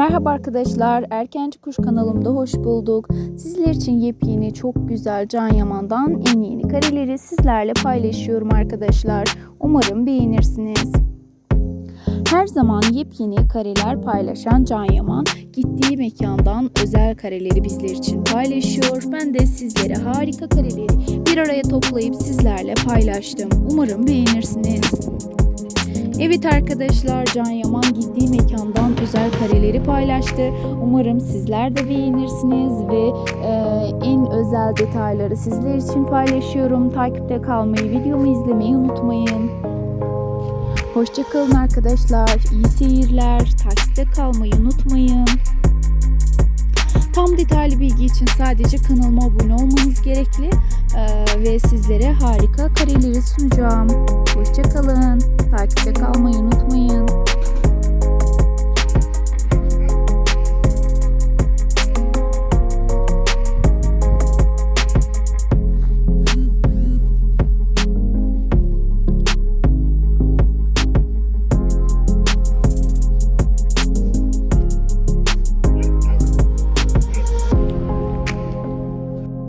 Merhaba arkadaşlar, Erkenci Kuş kanalımda hoş bulduk. Sizler için yepyeni, çok güzel Can Yaman'dan en yeni kareleri sizlerle paylaşıyorum arkadaşlar. Umarım beğenirsiniz. Her zaman yepyeni kareler paylaşan Can Yaman, gittiği mekandan özel kareleri bizler için paylaşıyor. Ben de sizlere harika kareleri bir araya toplayıp sizlerle paylaştım. Umarım beğenirsiniz. Evet arkadaşlar Can Yaman gittiği mekandan özel kareleri paylaştı. Umarım sizler de beğenirsiniz ve e, en özel detayları sizler için paylaşıyorum. Takipte kalmayı, videomu izlemeyi unutmayın. Hoşçakalın arkadaşlar. İyi seyirler. Takipte kalmayı unutmayın. Tam detaylı bilgi için sadece kanalıma abone olmanız gerekli Ee, ve sizlere harika kareleri sunacağım. Hoşçakalın. Takipte kalmayı unutmayın.